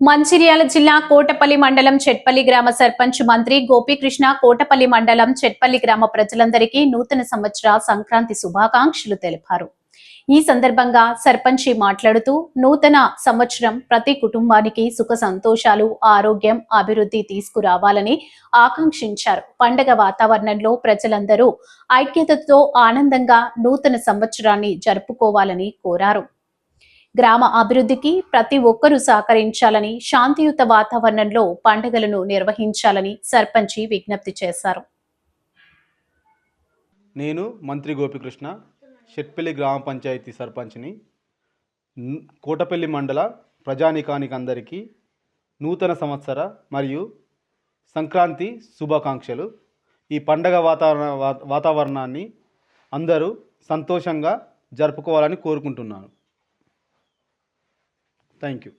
మంచిర్యాల జిల్లా కోటపల్లి మండలం చెట్పల్లి గ్రామ సర్పంచ్ మంత్రి గోపీకృష్ణ కోటపల్లి మండలం చెట్పల్లి గ్రామ ప్రజలందరికీ నూతన సంవత్సర సంక్రాంతి శుభాకాంక్షలు తెలిపారు. ఈ సందర్భంగా సర్పంచి మాట్లాడుతూ నూతన సంవత్సరం ప్రతి కుటుంబానికి సుఖ సంతోషాలు ఆరోగ్యం అభివృద్ధి తీసుకురావాలని ఆకాంక్షించారు. పండగ వాతావరణంలో ప్రజలందరూ ఐక్యతతో ఆనందంగా నూతన సంవత్సరాన్ని జరుపుకోవాలని కోరారు. గ్రామ అభివృద్ధికి ప్రతి ఒక్కరూ సహకరించాలని శాంతియుత వాతావరణంలో పండుగలను నిర్వహించాలని సర్పంచి విజ్ఞప్తి చేశారు. నేను మంత్రి గోపికృష్ణ షెట్పల్లి గ్రామ పంచాయతీ సర్పంచ్ని. కోటపల్లి మండల ప్రజానికానికి అందరికీ నూతన సంవత్సర మరియు సంక్రాంతి శుభాకాంక్షలు. ఈ పండగ వాతావరణ వాతావరణాన్ని అందరూ సంతోషంగా జరుపుకోవాలని కోరుకుంటున్నాను. Thank you